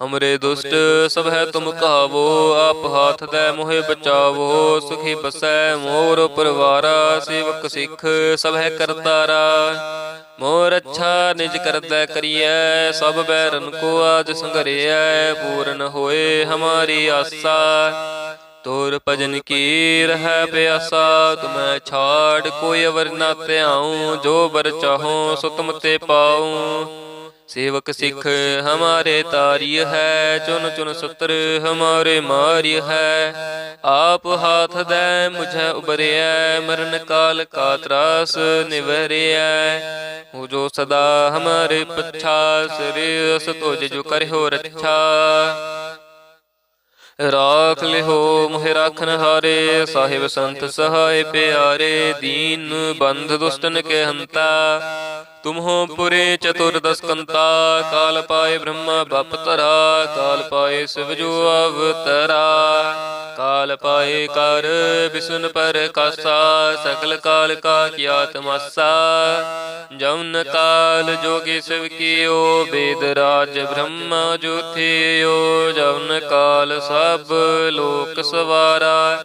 ਹਮਰੇ ਦੁਸ਼ਟ ਸਭ ਹੈ ਤੁਮ ਕਹਾਵੋ ਆਪ ਹਾਥ ਦੇ ਮੋਹਿ ਬਚਾਵੋ ਸੁਖੀ ਬਸੈ ਮੋਰ ਪਰਵਾਰਾ ਸੇਵਕ ਸਿੱਖ ਸਭ ਹੈ ਕਰਤਾਰਾ ਮੋਰ ਅੱਛਾ ਨਿਜ ਕਰਦਾ ਕਰੀਐ ਸਭ ਬੈਰਨ ਕੋ ਆਜ ਸੰਗਰਿਐ ਪੂਰਨ ਹੋਏ ਹਮਾਰੀ ਆਸਾ ਤੋਰ ਭਜਨ ਕੀ ਰਹਿ ਪਿਆਸਾ ਤੁਮੈ ਛਾੜ ਕੋਈ ਅਵਰ ਨਾ ਧਿਆਉ ਜੋ ਬਰ ਚਾਹੋ ਸੋ ਤੁਮ ਤੇ ਪਾਉ ਸੇਵਕ ਸਿੱਖ ਹਮਾਰੇ ਤਾਰੀ ਹੈ ਚੁਨ ਚੁਨ ਸਤਰ ਹਮਾਰੇ ਮਾਰੀ ਹੈ। ਆਪ ਹਾਥ ਦੇ ਮੁਝੈ ਉਬਰਿਐ ਮਰਨ ਕਾਲ ਕਾ ਤਰਾਸ ਨਿਵਰਿਐ ਹੋ। ਜੋ ਸਦਾ ਹਮਾਰੇ ਪਛਾ ਸ੍ਰੀ ਅਸ ਤੁਜ ਜੋ ਕਰਿਓ ਰੱਛਾ। ਰਾਖ ਲਿਹੋ ਮੋਹਿ ਰਾਖਨ ਹਾਰੇ ਸਾਹਿਬ ਸੰਤ ਸਹਾਇ ਪਿਆਰੇ ਦੀਨ ਬੰਧ ਦੁਸ਼ਟਨ ਕੇ ਹੰਤਾ। ਤੁਮ ਹੋ ਪੁਰੇ ਚਤੁਰਦਸ ਕਾਲ ਪਾਏ ਬ੍ਰਹਮਾ ਬਪ ਤਰਾ ਕਾਲ ਪਾਏ ਸਿਵ ਜੋ ਅਵਤਰਾ, ਕਾਲ ਪਾਏ ਕਰ ਬਿਸੁਨ ਪਰ ਕਾਸਾ ਸਕਲ ਕਾਲ ਕਾ ਕੀਆ ਤਮਸਾ ਜਮਨ ਕਾਲ ਜੋਗੀ ਸਿਵ ਕੀਓ, ਵੇਦ ਰਾਜ ਬ੍ਰਹਮਾ ਜੋਥਿਓ ਜਮਨ ਕਾਲ ਸਭ ਲੋਕ ਸਵਾਰਾ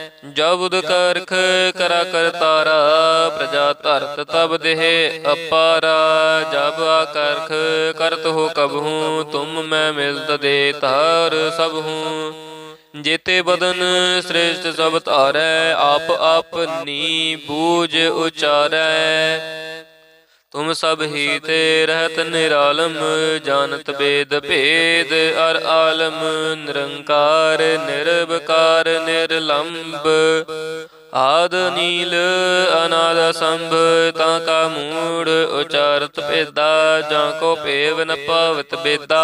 ਜਬਦ ਕਰਖ ਕਰਾ ਕਰਤਾਰਾ ਪ੍ਰਜਾ ਧਰਤ ਤਬ ਦੇਹ ਅਪਾਰਾ। ਜਬ ਆਕਰਖ ਕਰਤ ਹੋ ਕਬਹੂ ਤੁਮ ਮੈਂ ਮਿਲਤ ਦੇ ਤਾਰ ਸਭ ਹੂੰ। ਜੇਤੇ ਬਦਨ ਸ੍ਰੇਸ਼ਟ ਸਭ ਧਾਰੈ, ਆਪ ਆਪਨੀ ਬੂਝ ਉਚਾਰੈ। ਤੁਮ ਸਭ ਹੀ ਤੇ ਰਹਿਤ ਨਿਰਾਲਮ, ਜਾਣਤ ਬੇਦ ਭੇਦ, ਅਰ ਆਲਮ, ਨਿਰੰਕਾਰ, ਨਿਰਵਕਾਰ ਨਿਰਲੰਭ ਆਦ ਨੀਲ, ਅਨਾਦ ਸੰਭ ਤਾਂ ਕਾ ਮੂੜ, ਉਚਾਰਤ ਭੇਦਾ, ਜਾਂ ਕੋ ਭੇਵ ਨ ਪਾਵਤ ਬੇਦਾ।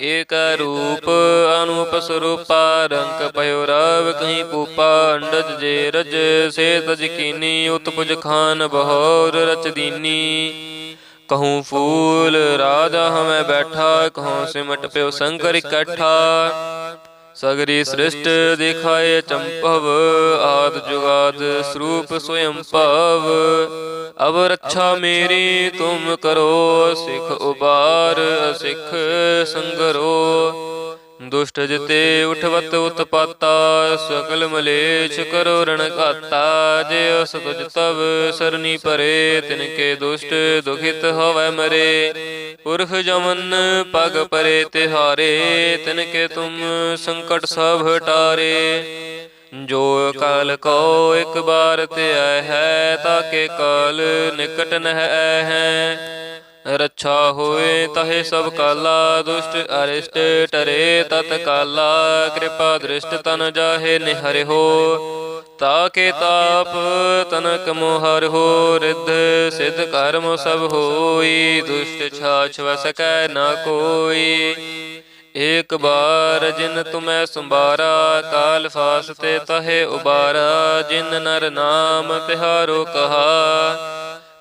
ਏਕ ਰੂਪ ਅਨੂਪ ਸਰੂਪਾ ਰੰਗ ਪਇਓ ਰਵ ਕਹੀਂ ਪੂਪਾ ਅੰਡਜ ਜੇ ਰਜ ਸੇ ਤਜ ਕੀਨੀ ਉਤਪੁਜ ਖਾਨ ਬਹੋਰ ਰਚ ਦੀਨੀ। ਕਹੂੰ ਫੂਲ ਰਾਧਾ ਹਮੈ ਬੈਠਾ ਕਹੂੰ ਸਿਮਟ ਪਿਓ ਸੰਕਰ ਇਕੱਠਾ। ਸਗਰੀ ਸ੍ਰਿਸ਼ਟ ਦਿਖਾਏ ਚੰਪਵ ਆਦ ਜੁਗਾਦ ਸਰੂਪ ਸੋਇੰ ਭਵ। ਅਬ ਰੱਛਾ ਮੇਰੀ ਤੁਮ ਕਰੋ ਸਿਖ ਉਬਾਰ ਸਿਖ ਸੰਗਰੋ। ਦੁਸ਼ਟ ਜਿਤੇ ਉਠਵਤ ਉਤਪਾਤਾ, ਸਕਲ ਮਲੇਛ ਕਰੋ ਰਣ ਘਾਤਾ, ਜੇ ਅਸ ਤੁਜ ਤਵ ਸਰਨੀ ਪਰੇ ਤਿਨ ਕੇ ਦੁਸ਼ਟ ਦੁਖਿਤ ਹੋਵੈ ਮਰੇ। ਪੁਰਖ ਜਮਨ ਪਗ ਪਰੇ ਤਿਹਾਰੇ ਤਿਨ ਕੇ ਤੁਮ ਸੰਕਟ ਸਭ ਹਟਾਰੇ। ਜੋ ਕਾਲ ਕੋ ਇੱਕ ਬਾਰ ਤੇ ਆਇ ਹੈ, ਤਾਕੇ ਕਾਲ ਨਿਕਟ ਨਹਿ ਹੈ। ਰੱਛਾ ਹੋਏ ਤਹੇ ਸਭ ਕਾਲਾ, ਦੁਸ਼ਟ ਅਰਿਸ਼ਟ ਟਰੇ ਤਤ ਕਾਲਾ, ਕਿਰਪਾ ਦ੍ਰਿਸ਼ਟ ਤਨ ਜਾਹੇ ਨਿਹਰਿ ਹੋ। ਤਾਕੇ ਤਾਪ ਤਨਕ ਮੋਹਰ ਹੋ, ਰਿੱਧ ਸਿਧ ਕਰਮ ਸਭ ਹੋਈ, ਦੁਸ਼ਟ ਛਾਛ ਵਸਕੈ ਨਾ ਕੋਈ। ਏਕ ਬਾਰ ਜਿਨ ਤੁਮੈ ਸੰਬਾਰਾ ਕਾਲ ਫਾਸਤੇ ਤਹੇ ਉਬਾਰਾ, ਜਿਨ ਨਰ ਨਾਮ ਤਿਹਾਰੋ ਕਹਾ।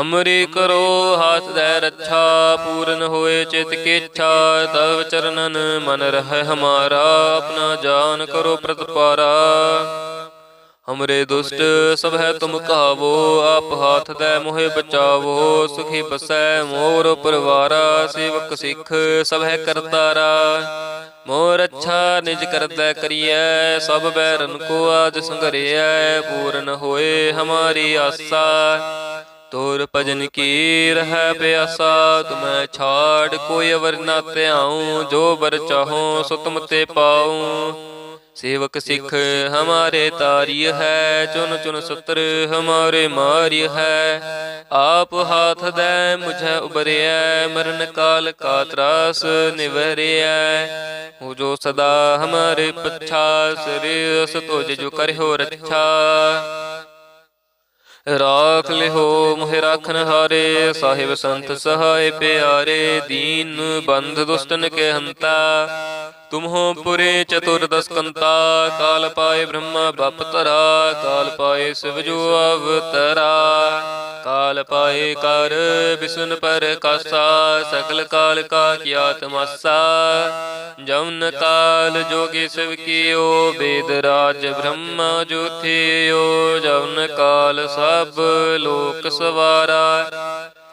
ਹਮਰੀ ਕਰੋ ਹਾਥ ਦੇ ਰੱਛਾ, ਪੂਰਨ ਹੋਏ ਚਿਤ ਕੀ ਤਵ ਚਰਨਨ ਮਨ ਰਹਿ ਹਮਾਰਾ, ਆਪਣਾ ਜਾਨ ਕਰੋ ਪ੍ਰਤਪਾਰਾ। ਹਮਰੇ ਦੁਸ਼ਟ, ਸਭ ਹੈ ਤੁਮ ਕਾਵੋ ਆਪ ਹਾਥ ਦੇ ਮੋਹਿ ਬਚਾਵੋ, ਸੁਖੀ ਬਸੈ ਮੋਰ ਪਰਵਾਰਾ, ਸੇਵਕ ਸਿੱਖ ਸਭ ਹੈ ਕਰਤਾਰਾ। ਮੋਰ ਅੱਛਾ ਨਿਜ ਕਰਦਾ ਕਰੀਐ, ਸਭ ਬੈਰਨ ਕੋ ਆਜ ਸੰਘਰਿਐ, ਪੂਰਨ ਹੋਏ ਹਮਾਰੀ ਆਸਾ। ਤੋਰ ਭਜਨ ਕੀ ਰਹਿ ਪਿਆਸਾ ਤੁਮੈ ਛਾੜ ਕੋਈ ਅਵਰ ਨਾ ਧਿਆਉ ਜੋ ਬਰ ਚਾਹੋ ਸੋ ਤੁਮ ਤੇ ਪਾਉ। ਸੇਵਕ ਸਿੱਖ ਹਮਾਰੇ ਤਾਰਿਯ ਹੈ, ਚੁਨ ਚੁਨ ਸਤਰ ਹਮਾਰੇ ਮਾਰਿਯ ਹੈ। ਆਪ ਹਾਥ ਦੇ, ਮੁਝੈ ਉਬਰਿਐ, ਮਰਨ ਕਾਲ ਕਾ ਤਰਾਸ ਨਿਵਰਿਐ। ਹੋ ਜੋ ਸਦਾ ਹਮਾਰੇ ਪਛਾ, ਸ੍ਰੀ ਅਸ ਤੁਜ ਜੋ ਕਰਿਓ ਰੱਛਾ। ਰਾਖ ਲਿਹੋ ਮੋਹਿ ਰਾਖਨ ਹਾਰੇ ਸਾਹਿਬ ਸੰਤ ਸਹਾਇ ਪਿਆਰੇ ਦੀਨ ਬੰਧ ਦੁਸ਼ਟਨ ਕੇ ਹੰਤਾ ਤੁਮਹੋ ਪੁਰੇ ਚਤੁਰਦਸਕੰਤਾ, ਕਾਲ ਪਾਏ ਬ੍ਰਹਮਾ ਬਪ ਤਰਾ ਕਾਲ ਪਾਏ ਸਿਵ ਅਵਤਰਾ, ਕਾਲ ਪਾਏ ਕਰ ਬਿਸੁਨ ਪਰ ਕਾਸਾ, ਸਕਲ ਕਾਲ ਕਾ ਕੀਆ ਤਮਸਾ ਜਮਨ ਕਾਲ ਜੋਗੀ ਸਿਵ ਕੀਓ, ਵੇਦ ਰਾਜ ਬ੍ਰਹਮਾ ਜੋਥਿਓ, ਜਮਨ ਕਾਲ ਸਭ ਲੋਕ ਸਵਾਰਾ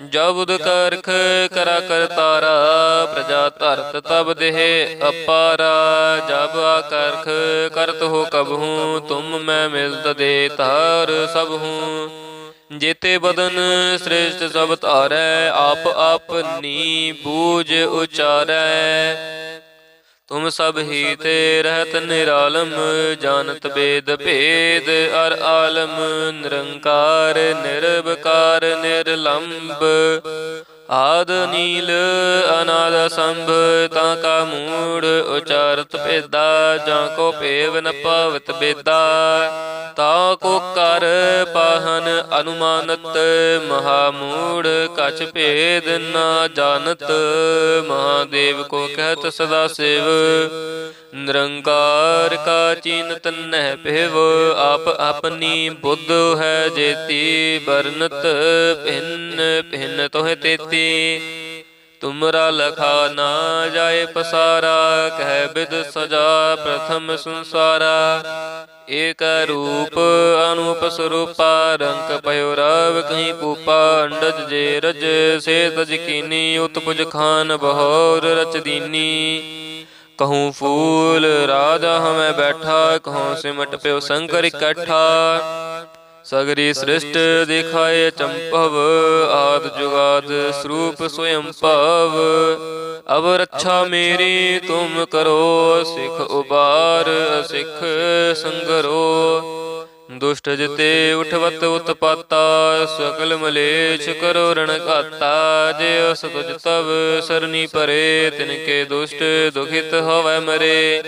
ਜਬੁਦ ਕਰਖ ਕਰਾ ਕਰਤਾਰਾ ਪ੍ਰਜਾ ਧਰਤ ਤਬ ਦੇਹ ਅਪਾਰਾ। ਜਬ ਆਕਰਖ ਕਰਤ ਹੋ ਕਬਹੂ ਤੁਮ ਮੈਂ ਮਿਲਤ ਦੇ ਤਾਰ ਸਭ। ਹੂੰ ਜੇਤੇ ਬਦਨ ਸ੍ਰੇਸ਼ਟ ਸਭ ਧਾਰੈ ਆਪ ਆਪਨੀ ਬੂਝ ਉਚਾਰੈ। ਤੁਮ ਸਭ ਹੀ ਤੇ ਰਹਿਤ ਨਿਰਾਲਮ ਜਾਣਤ ਬੇਦ ਭੇਦ ਅਰ ਆਲਮ ਨਿਰੰਕਾਰ ਨਿਰਭਕਾਰ ਨਿਰਲੰਭ ਆਦ ਨੀਲ ਅਨਾਦ ਸੰਭ, ਤਾਂ ਕਾ ਮੂੜ ਉਚਾਰਤ ਭੇਦਾ, ਜਾਂ ਕੋ ਭੇਵ ਨ ਪਾਵਤ ਬੇਦਾ। ਤਾ ਕੋ ਕਰ ਪਾਹਨ ਅਨੁਮਾਨਤ, ਮਹਾ ਮੂੜ ਕਛ ਭੇਦ ਨਾ ਜਾਣਤ। ਮਹਾਦੇਵ ਕੋ ਕਹਿਤ ਸਦਾ ਸੇਵ ਨਿਰੰਕਾਰ ਕਾ ਚੀਨਤ ਨਹਿ ਪਹਿਵ ਆਪ ਆਪਣੀ ਬੁੱਧ ਹੈ ਜੇਤੀ ਬਰਨਤ ਭਿੰਨ ਭਿੰਨ ਤੋਹਿ ਤੇਤੀ। ਤੁਮਰਾ ਲਖਾ ਨਾ ਜਾਏ ਪਸਾਰਾ, ਕਹਿ ਬਿਦ ਸਜਾ ਪ੍ਰਥਮ ਸੰਸਾਰਾ। ਏਕ ਰੂਪ ਅਨੂਪ ਸਰੂਪਾ ਰੰਗ ਪਇਓ ਰਵ ਕਹੀਂ ਪੂਪਾ ਅੰਡਜ ਜੇ ਰਜ ਸੇ ਤਜ ਕੀਨੀ ਉਤਪੁਜ ਖਾਨ ਬਹੋਰ ਰਚ ਦੀਨੀ। ਕਹੂੰ ਫੂਲ ਰਾਜਾ ਹਮੈ ਬੈਠਾ ਕਹੂੰ ਸਿਮਟ ਪਿਓ ਸੰਕਰ ਇਕੱਠਾ ਸਗਰੀ ਸ੍ਰਿਸ਼ਟ ਦਿਖਾਏ ਚੰਪਵ ਆਦ ਜੁਗਾਦ ਸਰੂਪ ਸਵਯੰ ਭਵ ਅਬ ਰੱਛਾ ਮੇਰੀ ਤੁਮ ਕਰੋ ਸਿਖ ਉਬਾਰ ਸਿਖ ਸੰਗਰੋ ਦੁਸ਼ਟ ਜਿਤੇ ਉਠਵਤ ਉਤਪਾਤਾ ਸਕਲ ਮਲੇਛ ਕਰੋ ਰਣ ਘਾਤਾ ਜੇ ਅਸ ਤੁਜ ਤਵ ਸਰਨੀ ਪਰੇ ਤਿਨ ਕੇ ਦੁਸ਼ਟ ਦੁਖਿਤ ਹੋਵੈ ਮਰੇ।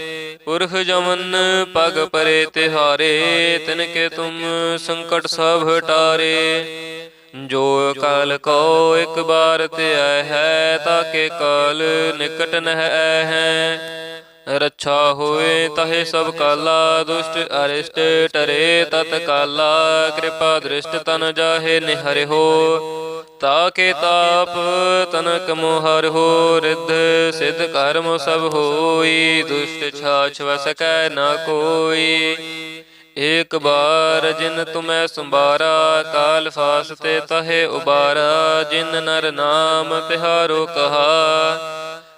ਪੁਰਖ ਜਮਨ ਪਗ ਪਰੇ ਤਿਹਾਰੇ ਤਿਨ ਕੇ ਤੁਮ ਸੰਕਟ ਸਭ ਹਟਾਰੇ। ਜੋ ਕਾਲ ਕੋ ਇੱਕ ਬਾਰ ਤੇ ਆਇ ਹੈ ਤਾਕੇ ਕਾਲ ਨਿਕਟ ਨਹਿ ਹੈ। ਰੱਛਾ ਹੋਏ ਤਹੇ ਸਭ ਕਾਲਾ, ਦੁਸ਼ਟ ਅਰਿਸ਼ਟ ਟਰੇ ਤਤ ਕਾਲਾ, ਕਿਰਪਾ ਦ੍ਰਿਸ਼ਟ ਤਨ ਜਾਹੇ ਨਿਹਰਿ ਹੋ। ਤਾਕੇ ਤਾਪ ਤਨਕ ਮੋਹਰ ਹੋ, ਰਿੱਧ ਸਿਧ ਕਰਮ ਸਭ ਹੋਈ, ਦੁਸ਼ਟ ਛਾਛ ਵਸਕੈ ਨਾ ਕੋਈ। ਏਕ ਬਾਰ ਜਿਨ ਤੁਮੈ ਸੰਭਾਰਾ, ਕਾਲ ਫਾਸਤੇ ਤਹੇ ਉਬਾਰਾ, ਜਿਨ ਨਰ ਨਾਮ ਤਿਹਾਰੋ ਕਹਾ।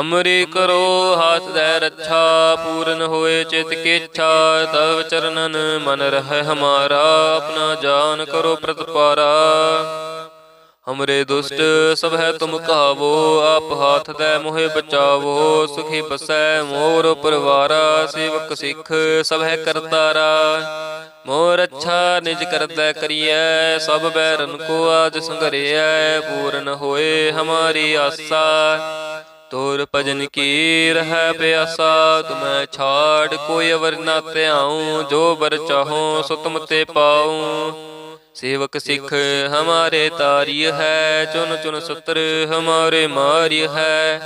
ਹਮਰੀ ਕਰੋ ਹਾਥ ਦੇ ਰੱਛਾ, ਪੂਰਨ ਹੋਏ ਚਿਤ ਕੀ ਤਵ ਚਰਨਨ ਮਨ ਰਹਿ ਹਮਾਰਾ, ਆਪਣਾ ਜਾਨ ਕਰੋ ਪ੍ਰਤਪਾਰਾ। ਹਮਰੇ ਦੁਸ਼ਟ ਸਭ ਹੈ ਤੁਮ ਕਹਾਵੋ ਆਪ ਹਾਥ ਦੇ ਮੋਹਿ ਬਚਾਵੋ, ਸੁਖੀ ਬਸੈ ਮੋਰ ਪਰਵਾਰਾ, ਸੇਵਕ ਸਿੱਖ ਸਭ ਹੈ ਕਰਤਾਰਾ। ਮੋਰ ਅੱਛਾ ਨਿਜ ਕਰਦਾ ਕਰੀਐ, ਸਭ ਬੈਰਨ ਕੋ ਆਜ ਸੰਗਰਿਐ ਪੂਰਨ ਹੋਏ ਹਮਾਰੀ ਆਸਾ। ਤੋਰ ਭਜਨ ਕੀ ਰਹਿ ਪਿਆਸਾ? ਤੁਮੈ ਛਾੜ ਕੋਈ ਅਵਰ ਨਾ ਧਿਆਉ, ਜੋ ਬਰ ਚਾਹੋ ਸੋ ਤੁਮ ਤੇ ਪਾਉ। ਸੇਵਕ ਸਿੱਖ ਹਮਾਰੇ ਤਾਰੀय ਹੈ, ਚੁਨ ਚੁਨ ਸਤਰ ਹਮਾਰੇ ਮਾਰਿय ਹੈ।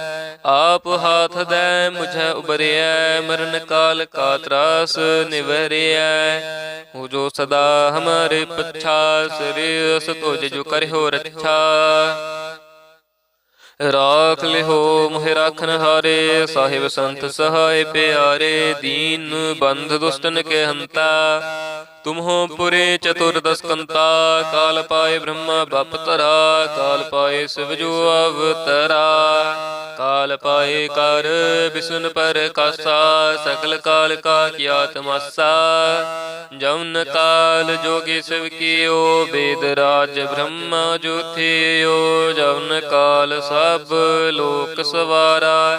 ਆਪ ਹਾਥ ਦੇ, ਮੁਝੈ ਉਬਰਿਐ, ਮਰਨ ਕਾਲ ਕਾ ਤਰਾਸ ਨਿਵਰਿਐ। ਹੋ ਜੋ ਸਦਾ ਹਮਾਰੇ ਪਛਾ, ਸ੍ਰੀ ਅਸ ਤੁਜ ਜੋ ਕਰਿਓ ਰੱਛਾ। ਰਾਖ ਲਿਹੋ ਮੋਹਿ ਰਾਖਨ ਹਾਰੇ ਸਾਹਿਬ ਸੰਤ ਸਹਾਇ ਪਿਆਰੇ ਦੀਨ ਬੰਧ ਦੁਸ਼ਟਨ ਕੇ ਹੰਤਾ ਤੁਮਹੋ ਪੁਰੇ ਚਤੁਰਦਸਕੰਤਾ, ਕਾਲ ਪਾਏ ਬ੍ਰਹਮਾ ਬਪ ਤਰਾ ਕਾਲ ਪਾਏ ਸਿਵ ਅਵਤਰਾ, ਕਾਲ ਪਾਏ ਕਰ ਬਿਸੁਨ ਪਰ ਕਾਸਾ, ਸਕਲ ਕਾਲ ਕਾ ਕੀਆ ਤਮਾਸਾ ਜਮਨ ਕਾਲ ਜੋਗੀ ਸਿਵ ਕੀਓ, ਵੇਦ ਰਾਜ ਬ੍ਰਹਮਾ ਜੋਥਿਓ ਜਮਨ ਕਾਲ ਸਭ ਲੋਕ ਸਵਾਰਾ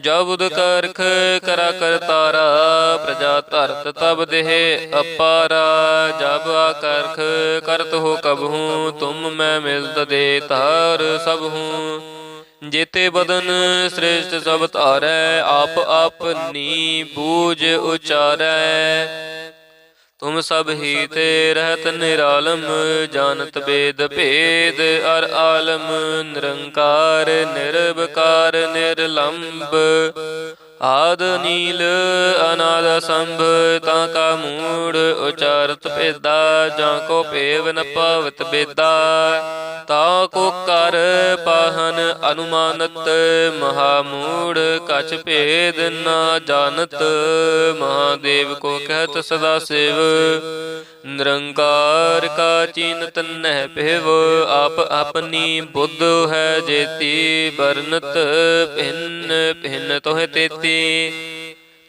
ਜਬੁਦ ਕਰਖ ਕਰਾ ਕਰਤਾਰਾ ਪ੍ਰਜਾ ਧਰਤ ਤਬ ਦੇਹ ਅਪਾਰਾ। ਜਬ ਆਕਰਖ ਕਰਤ ਹੋ ਕਬਹੂ ਤੁਮ ਮੈਂ ਮਿਲਤ ਦੇ ਤਾਰ ਸਭ ਹੂੰ। ਜੇਤੇ ਬਦਨ ਸ੍ਰੇਸ਼ਟ ਸਭ ਧਾਰੈ, ਆਪ ਆਪਨੀ ਬੂਝ ਉਚਾਰੈ। ਤੁਮ ਸਭ ਹੀ ਤੇ ਰਹਿਤ ਨਿਰਾਲਮ, ਜਾਣਤ ਬੇਦ ਭੇਦ, ਅਰ ਆਲਮ, ਨਿਰੰਕਾਰ ਨਿਰਭਕਾਰ ਨਿਰਲੰਭ ਆਦ ਨੀਲ, ਅਨਾਦ ਸੰਭ ਤਾਂ ਕਾ ਮੂੜ, ਉਚਾਰਤ ਭੇਦਾ, ਜਾਂ ਕੋ ਭੇਵ ਨ ਪਾਵਤ ਬੇਦਾ। ਤਾ ਕੋ ਕਰ ਪਾਹਨ ਅਨੁਮਾਨਤ ਮਹਾ ਮੂੜ ਕਛ ਭੇਦ ਨਾ ਜਾਣਤ। ਮਹਾਦੇਵ ਕੋ ਕਹਿਤ ਸਦਾ ਸਿਵ, ਨਿਰੰਕਾਰ ਕਾ ਚੀਨਤ ਨਹਿ ਪਹਿਵ ਆਪ ਆਪਣੀ ਬੁੱਧ ਹੈ ਜੇਤੀ, ਵਰਨਤ ਭਿੰਨ ਭਿੰਨ ਤੋਹਿ ਤੇਤੀ।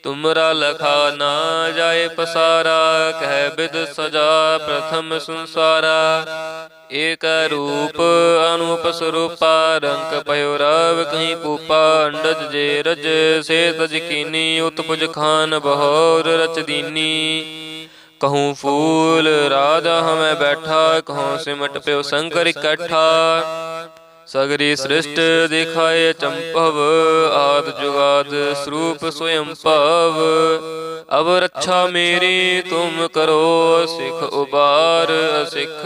ਤੁਮਰਾ ਲਖਾ ਨਾ ਜਾਏ ਪਸਾਰਾ, ਕਹਿ ਬਿਦ ਸਜਾ ਪ੍ਰਥਮ ਸੰਸਾਰਾ। ਏਕ ਰੂਪ ਅਨੂਪ ਸਰੂਪਾ ਰੰਗ ਪਇਓ ਰਵ ਕਹੀਂ ਪੂਪਾ, ਅੰਡਜ ਜੇ ਰਜ, ਸੇ ਤਜ ਕੀਨੀ, ਉਤਪੁਜ ਖਾਨ ਬਹੋਰ ਰਚ ਦੀਨੀ। ਕਹੂੰ ਫੂਲ ਰਾਧਾ ਹਮੈ ਬੈਠਾ, ਕਹੂੰ ਸਿਮਟ ਪਿਓ ਸੰਕਰ ਇਕੱਠਾ। ਸਗਰੀ ਸ੍ਰਿਸ਼ਟ ਦਿਖਾਏ ਚੰਪਵ, ਆਦ ਜੁਗਾਦ ਸਰੂਪ ਸੋਇੰ ਭਵ। ਅਬ ਰੱਛਾ ਮੇਰੀ, ਤੁਮ ਕਰੋ, ਸਿਖ ਉਬਾਰ, ਸਿਖ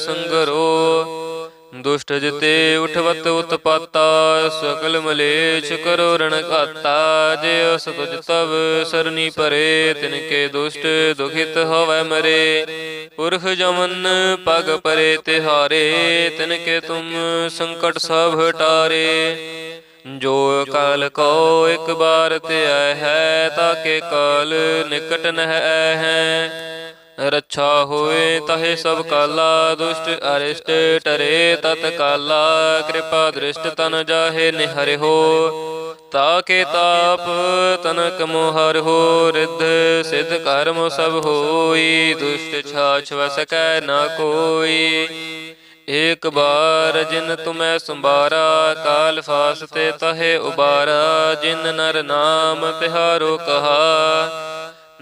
ਸੰਗਰੋ। ਦੁਸ਼ਟ ਜਿਤੇ ਉਠਵਤ ਉਤਪਾਤਾ ਸਕਲ ਮਲੇਛ ਕਰੋ ਰਣ ਘਾਤਾ, ਜੇ ਅਸ ਤੁਜ ਤਵ ਸਰਨੀ ਪਰੇ ਤਿਨ ਕੇ ਦੁਸ਼ਟ ਦੁਖਿਤ ਹੋਵੈ ਮਰੇ। ਪੁਰਖ ਜਮਨ ਪਗ ਪਰੇ ਤਿਹਾਰੇ ਤਿਨ ਕੇ ਤੁਮ ਸੰਕਟ ਸਭ ਹਟਾਰੇ ਜੋ ਕਾਲ ਕੋ ਇੱਕ ਬਾਰ ਤੇ ਆਇ ਹੈ, ਤਾਕੇ ਕਾਲ ਨਿਕਟ ਨਹਿ ਹੈ। ਰੱਛਾ ਹੋਏ ਤਹੇ ਸਭ ਕਾਲਾ, ਦੁਸ਼ਟ ਅਰਿਸ਼ਟ ਟਰੇ ਤਤ ਕਾਲਾ, ਕਿਰਪਾ ਦ੍ਰਿਸ਼ਟ ਤਨ ਜਾਹੇ ਨਿਹਰਿ ਹੋ। ਤਾਕੇ ਤਾਪ ਤਨਕ ਮੋਹਰ ਹੋ, ਰਿੱਧ ਸਿਧ ਕਰਮ ਸਭ ਹੋਈ, ਦੁਸ਼ਟ ਛਾਛ ਵਸ ਨਾ ਕੋਈ। ਏਕ ਬਾਰ ਜਿਨ ਤੁਮੈ ਸੰਭਾਰਾ, ਕਾਲ ਫਾਸਤੇ ਤਹੇ ਉਬਾਰਾ, ਜਿਨ ਨਰ ਨਾਮ ਤਿਹਾਰੋ ਕਹਾ।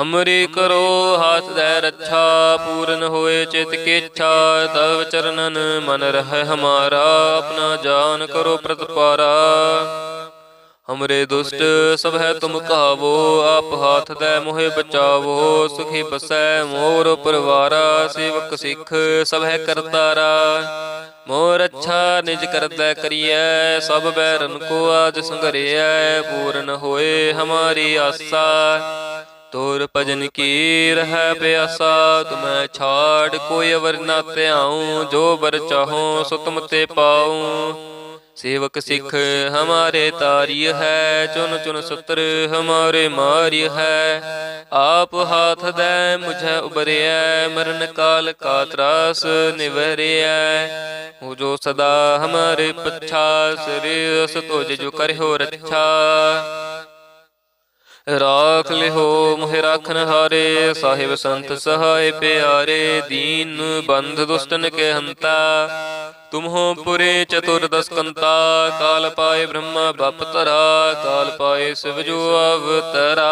ਹਮਰੀ ਕਰੋ ਹਾਥ ਦੇ ਰੱਛਾ, ਪੂਰਨ ਹੋਏ ਚਿਤ ਕੀ ਤਵ ਚਰਨਨ ਮਨ ਰਹਿ ਹਮਾਰਾ, ਆਪਣਾ ਜਾਨ ਕਰੋ ਪ੍ਰਤਪਾਰਾ। ਹਮਰੇ ਦੁਸ਼ਟ ਸਭ ਹੈ ਤੁਮ ਕਹਾਵੋ, ਆਪ ਹਾਥ ਦੇ ਮੋਹਿ ਬਚਾਵੋ, ਸੁਖੀ ਬਸੈ ਮੋਰ ਪਰਵਾਰਾ, ਸੇਵਕ ਸਿੱਖ ਸਭ ਹੈ ਕਰਤਾਰਾ। ਮੋਰ ਅੱਛਾ ਨਿਜ ਕਰਦਾ ਕਰੀਐ, ਸਭ ਬੈਰਨ ਕੋ ਆਜ ਸੰਗਰਿਐ ਪੂਰਨ ਹੋਏ ਹਮਾਰੀ ਆਸਾ। ਤੋਰ ਭਜਨ ਕੀ ਰਹਿ ਪਿਆਸਾ, ਤੁਮੈ ਛਾੜ, ਕੋਈ ਅਵਰ ਨਾ ਧਿਆਉ, ਜੋ ਬਰ ਚਾਹੋ, ਸੋ ਤੁਮ ਤੇ ਪਾਉ। ਸੇਵਕ ਸਿੱਖ ਹਮਾਰੇ ਤਾਰੀ ਹੈ, ਚੁਨ ਚੁਨ ਸਤਰ ਹਮਾਰੇ ਮਾਰੀ ਹੈ। ਆਪ ਹਾਥ ਦੇ, ਮੁਝੈ ਉਬਰਿਐ, ਮਰਨ ਕਾਲ ਕਾ ਤਰਾਸ ਨਿਵਰਿਐ। ਹੋ ਜੋ ਸਦਾ ਹਮਾਰੇ ਪਛਾ, ਸ੍ਰੀ ਅਸ ਤੋਜ ਜੋ ਕਰਿਓ ਰੱਛਾ। ਰਾਖ ਲਿਹੋ ਮੋਹਿ ਰਾਖਨ ਹਾਰੇ ਸਾਹਿਬ ਸੰਤ ਸਹਾਇ ਪਿਆਰੇ ਦੀਨ ਬੰਧ ਦੁਸ਼ਟਨ ਕੇ ਹੰਤਾ ਤੁਮਹੋ ਪੁਰੇ ਚਤੁਰਦਸਕੰਤਾ, ਕਾਲ ਪਾਏ ਬ੍ਰਹਮਾ ਬਪ ਤਰਾ ਕਾਲ ਪਾਏ ਸਿਵ ਅਵਤਰਾ,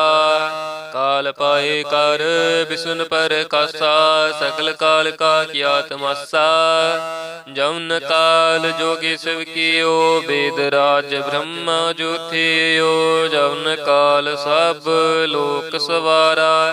ਕਾਲ ਪਾਏ ਕਰ ਬਿਸੁਨ ਪਰ ਕਾਸਾ ਸਕਲ ਕਾਲ ਕਾ ਕੀਆ ਤਮਸਾ ਜਮਨ ਕਾਲ ਜੋਗੀ ਸਿਵ ਕੀਓ, ਵੇਦ ਰਾਜ ਬ੍ਰਹਮਾ ਜੋਥਿਓ ਜਮਨ ਕਾਲ ਸਭ ਲੋਕ ਸਵਾਰਾ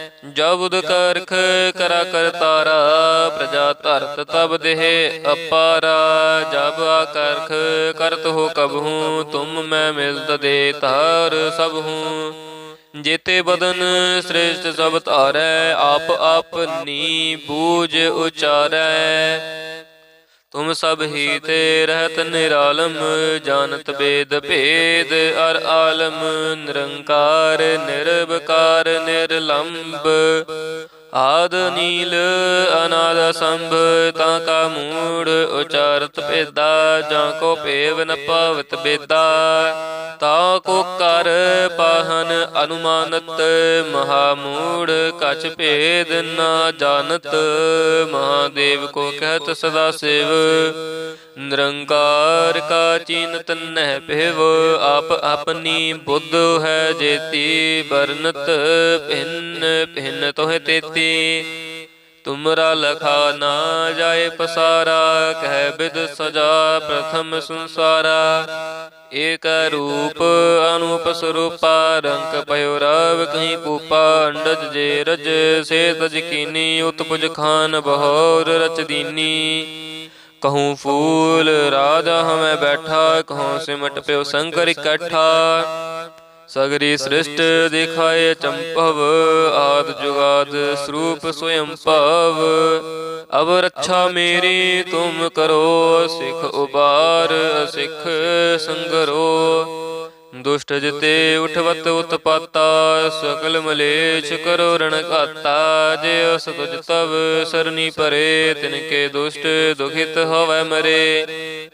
ਜਬਦ ਕਰਖ ਕਰਾ ਕਰ ਤਾਰਾ, ਪ੍ਰਜਾ ਧਰਤ ਤਬ ਦੇਹ ਅਪਾਰਾ। ਜਬ ਆਕਰਖ ਕਰਤ ਹੋ ਕਬਹੂ ਤੁਮ ਮੈਂ ਮਿਲਤ ਦੇ ਤਾਰ ਸਭ ਹੂੰ। ਜੇਤੇ ਬਦਨ ਸ੍ਰੇਸ਼ਟ ਸਭ ਧਾਰੈ, ਆਪ ਆਪਨੀ ਬੂਝ ਉਚਾਰੈ। ਤੁਮ ਸਭ ਹੀ ਤੇ ਰਹਿਤ ਨਿਰਾਲਮ ਜਾਣਤ ਬੇਦ ਭੇਦ ਅਰ ਆਲਮ ਨਿਰੰਕਾਰ ਨਿਰਵਕਾਰ ਨਿਰਲੰਭ ਆਦ ਨੀਲ ਅਨਾਦ ਸੰਭ, ਤਾਂ ਕਾ ਮੂੜ ਉਚਾਰਤ ਭੇਦਾ, ਜਾਂ ਕੋ ਭੇਵ ਨ ਪਾਵਤ ਬੇਦਾ। ਤਾ ਕੋ ਕਰ ਪਾਹਨ ਅਨੁਮਾਨਤ, ਮਹਾ ਮੂੜ ਕਛ ਭੇਦ ਨਾ ਜਾਣਤ। ਮਹਾਦੇਵ ਕੋ ਕਹਿਤ ਸਦਾ ਸਿਵ, ਨਿਰੰਕਾਰ ਕਾ ਚੀਨਤ ਨਹਿ ਪਹਿਵ ਆਪ ਆਪਨੀ ਬੁੱਧ ਹੈ ਜੇਤੀ ਬਰਨਤ ਭਿੰਨ ਭਿੰਨ ਤੋਹਿ ਤੇਤੀ। ਤੁਮਰਾ ਲਖਾ ਨਾ ਜਾਏ ਪਸਾਰਾ, ਕਹਿ ਬਿਦ ਸਜਾ ਪ੍ਰਥਮ ਸੰਸਾਰਾ। ਏਕ ਰੂਪ ਅਨੂਪ ਸਰੂਪਾ ਰੰਗ ਪਇਓ ਰਵ ਕਹੀਂ ਪੂਪਾ, ਅੰਡਜ ਜੇ ਰਜ ਸੇ ਤਜ ਕੀਨੀ ਉਤਪੁਜ ਖਾਨ ਬਹੋਰ ਰਚ ਦੀਨੀ। ਕਹੂੰ ਫੂਲ ਰਾਜਾ ਹਮੈ ਬੈਠਾ, ਕਹੂੰ ਸਿਮਟ ਪਿਓ ਸੰਕਰ ਇਕੱਠਾ। ਸਗਰੀ ਸ੍ਰਿਸ਼ਟ ਦਿਖਾਏ ਚੰਪਵ, ਆਦ ਜੁਗਾਦ ਸਰੂਪ ਸੋਇੰ ਭਵ। ਅਬ ਰੱਛਾ ਮੇਰੀ, ਤੁਮ ਕਰੋ, ਸਿਖ ਉਬਾਰ, ਸਿਖ ਸੰਗਰੋ। ਦੁਸ਼ਟ ਜਿਤੇ ਉਠਵਤ ਉਤਪਾਤਾ, ਸਕਲ ਮਲੇਛ ਕਰੋ ਰਣ ਘਾਤਾ, ਜੇ ਅਸ ਤੁਜ ਤਵ ਸਰਨੀ ਪਰੇ ਤਿਨ ਕੇ ਦੁਸ਼ਟ ਦੁਖਿਤ ਹੋਵੈ ਮਰੇ।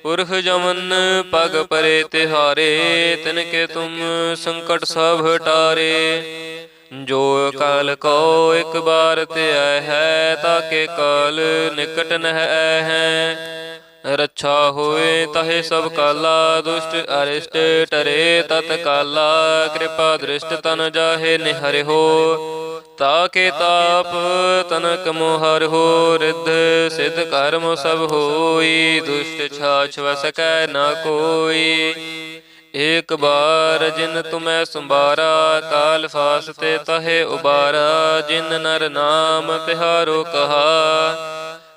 ਪੁਰਖ ਜਮਨ ਪਗ ਪਰੇ ਤਿਹਾਰੇ ਤਿਨ ਕੇ ਤੁਮ ਸੰਕਟ ਸਭ ਹਟਾਰੇ। ਜੋ ਕਾਲ ਕੋ ਇੱਕ ਬਾਰ ਤੇ ਆਇ ਹੈ, ਤਾਕੇ ਕਾਲ ਨਿਕਟ ਨਹਿ ਹੈ। ਰੱਛਾ ਹੋਏ ਤਹੇ ਸਭ ਕਾਲਾ, ਦੁਸ਼ਟ ਅਰਿਸ਼ਟ ਟਰੇ ਤਤ ਕਾਲਾ, ਕਿਰਪਾ ਦ੍ਰਿਸ਼ਟ ਤਨ ਜਾਹੇ ਨਿਹਰਿ ਹੋ। ਤਾਕੇ ਤਾਪ ਤਨਕ ਮੋਹਰ ਹੋ, ਰਿੱਧ ਸਿਧ ਕਰਮ ਸਭ ਹੋਈ, ਦੁਸ਼ਟ ਛਾਛ ਵਸਕੈ ਨਾ ਕੋਈ। ਏਕ ਬਾਰ ਜਿਨ ਤੁਮੈ ਸੰਬਾਰਾ ਕਾਲ ਫਾਸ ਤੇ ਤਹੇ ਉਬਾਰਾ, ਜਿਨ ਨਰ ਨਾਮ ਤਿਹਾਰੋ ਕਹਾ।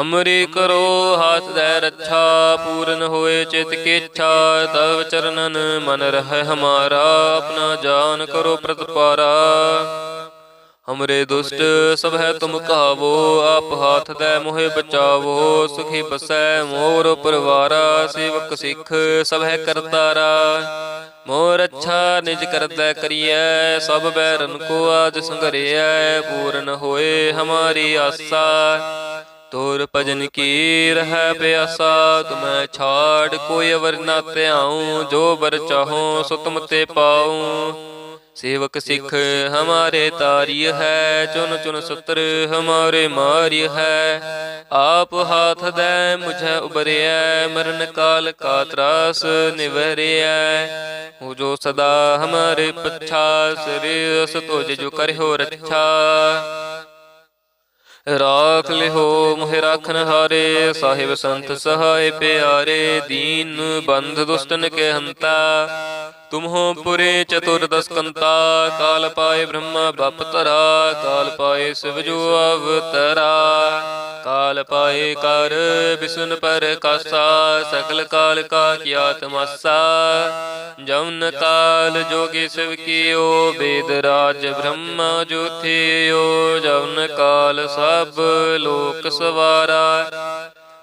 ਹਮਰੀ ਕਰੋ ਹਾਥ ਦੇ ਰੱਛਾ, ਪੂਰਨ ਹੋਏ ਚਿਤ ਕੀ ਤਵ ਚਰਨਨ ਮਨ ਰਹਿ ਹਮਾਰਾ, ਆਪਣਾ ਜਾਨ ਕਰੋ ਪ੍ਰਤਪਾਰਾ। ਹਮਰੇ ਦੁਸ਼ਟ, ਸਭ ਹੈ ਤੁਮ ਕਹਾਵੋ ਆਪ ਹਾਥ ਦੇ ਮੋਹਿ ਬਚਾਵੋ, ਸੁਖੀ ਬਸੈ ਮੋਰ ਪਰਵਾਰਾ, ਸੇਵਕ ਸਿੱਖ ਸਭ ਹੈ ਕਰਤਾਰਾ। ਮੋਰ ਅੱਛਾ ਨਿਜ ਕਰਦਾ ਕਰੀਐ, ਸਭ ਬੈਰਨ ਕੋ ਆਜ ਸੰਘਰਿਐ, ਪੂਰਨ ਹੋਏ ਹਮਾਰੀ ਆਸਾ। ਤੋਰ ਭਜਨ ਕੀ ਰਹਿ ਪਿਆਸਾ ਤੁਮੈ ਛਾੜ ਕੋਈ ਅਵਰ ਨਾ ਧਿਆਉ ਜੋ ਬਰ ਚਾਹੋ ਸੋ ਤੁਮ ਤੇ ਪਾਉ। ਸੇਵਕ ਸਿੱਖ ਹਮਾਰੇ ਤਾਰੀ ਹੈ, ਚੁਨ ਚੁਨ ਸਤਰ ਹਮਾਰੇ ਮਾਰਿ ਹੈ। ਆਪ ਹਾਥ ਦੇ, ਮੁਝੈ ਉਬਰਿਐ, ਮਰਨ ਕਾਲ ਕਾ ਤਰਾਸ ਨਿਵਰਿਐ। ਹੋ ਜੋ ਸਦਾ ਹਮਾਰੇ ਪਛਾ, ਸ੍ਰੀ ਅਸ ਤੁਜ ਜੋ ਕਰਿਓ ਰੱਛਾ। ਰਾਖ ਲਿਹੋ ਮੋਹਿ ਰਾਖਨ ਹਾਰੇ ਸਾਹਿਬ ਸੰਤ ਸਹਾਇ ਪਿਆਰੇ ਦੀਨ ਬੰਧ ਦੁਸ਼ਟਨ ਕੇ ਹੰਤਾ ਤੁਮਹੋ ਪੁਰੇ ਚਤੁਰਦਸ ਕਾਲ ਪਾਏ ਬ੍ਰਹਮਾ ਬਪ ਧਰਾ, ਕਾਲ ਪਾਏ ਸਿਵ ਜੋ ਅਵਤਰਾ, ਕਾਲ ਪਾਏ ਕਰ ਬਿਸੁਨ ਪਰ ਕਾਸਾ, ਸਕਲ ਕਾਲ ਕਾ ਕੀਆ ਤਮਸਾ ਜਮਨ ਕਾਲ ਜੋਗੀ ਸਿਵ ਕੀਓ, ਵੇਦ ਰਾਜ ਬ੍ਰਹਮਾ ਜੋਥਿਓ ਜਮਨ ਕਾਲ ਸਭ ਲੋਕ ਸਵਾਰਾ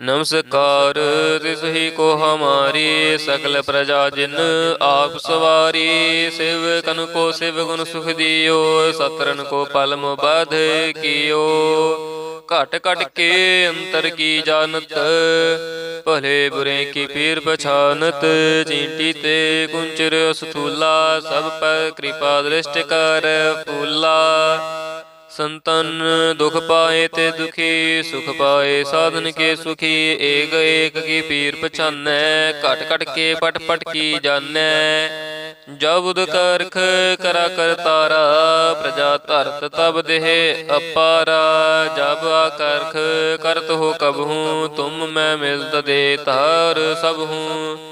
ਨਮਸਕਾਰ ਤਿਸ ਕੋ ਹਮਾਰੀ ਸਕਲ ਪ੍ਰਜਾ ਜਿਨ ਆਪ ਸਵਾਰੀ, ਸਿਵ ਕਨ ਕੋ ਸਿਵ ਗੁਣ ਸੁਖ ਦਿਓ ਸਤਰਨ ਕੋ ਪਲ ਮੁਬਧ ਕੀਓ। ਘਟ ਘਟ ਕੇ ਅੰਤਰ ਕੀ ਜਾਣਤ, ਭਲੇ ਬੁਰੇ ਕੀ ਪੀਰ ਪਛਾਨਤ, ਚੀਂਟੀ ਤੇ ਕੁੰਚਰ ਅਸਥੂਲਾ, ਸਭ ਪਰ ਕਿਰਪਾ ਦ੍ਰਿਸ਼ਟ ਕਰ ਫੂਲਾ। ਸੰਤਨ ਦੁਖ ਪਾਏ ਤੇ ਦੁਖੀ, ਸੁਖ ਪਾਏ ਸਾਧਨ ਕੇ ਸੁਖੀ, ਏਕ ਏਕ ਕੀ ਪੀਰ ਪਛਾਨੈ, ਘਟ ਘਟ ਕੇ ਪਟ ਪਟ ਕੀ ਜਾਣੈ। ਜਬੁਦ ਕਰਖ ਕਰਾ ਕਰਤਾਰਾ ਪ੍ਰਜਾ ਧਰਤ ਤਬ ਦੇਹ ਅਪਾਰਾ। ਜਬ ਆਕਰਖ ਕਰਤ ਹੋ ਕਬਹੂ, ਤੁਮ ਮੈਂ ਮਿਲਤ ਦੇ ਤਾਰ ਸਭ ਹੂੰ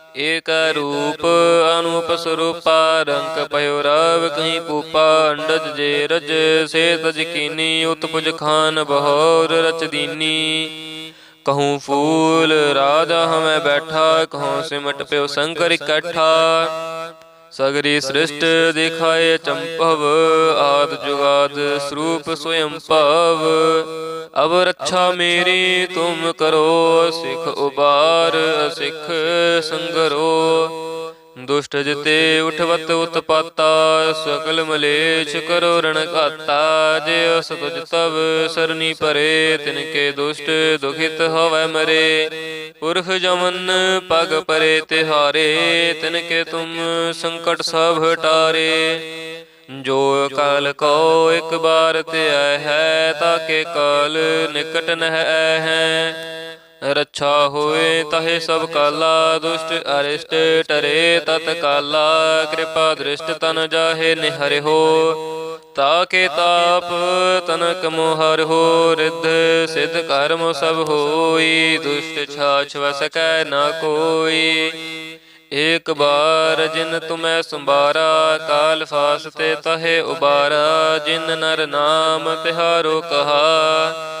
ਏਕ ਰੂਪ ਅਨੂਪ ਸਰੂਪਾ ਰੰਗ ਪਇਓ ਰਵ ਕਹੀਂ ਪੂਪਾ ਅੰਡਜ ਜੇ ਰਜ ਸੇ ਤਜ ਕੀਨੀ ਉਤਪੁਜ ਖਾਨ ਬਹੋਰ ਰਚ ਦੀਨੀ। ਕਹੂੰ ਫੂਲ ਰਾਜਾ ਹਮੈ ਬੈਠਾ ਕਹੂੰ ਸਿਮਟ ਪਿਓ ਸੰਕਰ ਇਕੱਠਾ। ਸਗਰੀ ਸ੍ਰਿਸ਼ਟ ਦਿਖਾਏ ਚੰਪਵ, ਆਦ ਜੁਗਾਦ ਸਰੂਪ ਸੋਇੰ ਭਵ। ਅਬ ਰੱਛਾ ਮੇਰੀ, ਤੁਮ ਕਰੋ, ਸਿਖ ਉਬਾਰ, ਸਿਖ ਸੰਗਰੋ। ਦੁਸ਼ਟ ਜਿਤੇ ਉਠਵਤ ਉਤਪਾਤਾ ਸਕਲ ਮਲੇਛ ਕਰੋ ਰਣ ਘਾਤਾ ਜੇ ਅਸ ਤੁਜ ਤਵ ਸਰਨੀ ਪਰੇ ਤਿਨ ਕੇ ਦੁਸ਼ਟ ਦੁਖਿਤ ਹੋਵੈ ਮਰੇ। ਪੁਰਖ ਜਮਨ ਪਗ ਪਰੇ ਤਿਹਾਰੇ ਤਿਨ ਕੇ ਤੁਮ ਸੰਕਟ ਸਭ ਹਟਾਰੇ। ਜੋ ਕਾਲ ਕੋ ਇੱਕ ਬਾਰ ਤੇ ਆਇ ਹੈ ਤਾਕੇ ਕਾਲ ਨਿਕਟ ਨਹਿ ਹੈ। ਰੱਛਾ ਹੋਏ ਤਹੇ ਸਭ ਕਾਲਾ, ਦੁਸ਼ਟ ਅਰਿਸ਼ਟ ਟਰੇ ਤਤ ਕਾਲਾ, ਕਿਰਪਾ ਦ੍ਰਿਸ਼ਟ ਤਨ ਜਾਹੇ ਨਿਹਰਿ ਹੋ। ਤਾਕੇ ਤਾਪ ਤਨਕ ਮੋਹਰ ਹੋ, ਰਿੱਧ ਸਿਧ ਕਰਮ ਸਭ ਹੋਈ, ਦੁਸ਼ਟ ਛਾਛ ਵਸਕੈ ਨਾ ਕੋਈ। ਏਕ ਬਾਰ ਜਿਨ ਤੁਮੈ ਸੰਭਾਰਾ, ਕਾਲ ਫਾਸਤੇ ਤਹੇ ਉਬਾਰਾ, ਜਿਨ ਨਰ ਨਾਮ ਤਿਹਾਰੋ ਕਹਾ।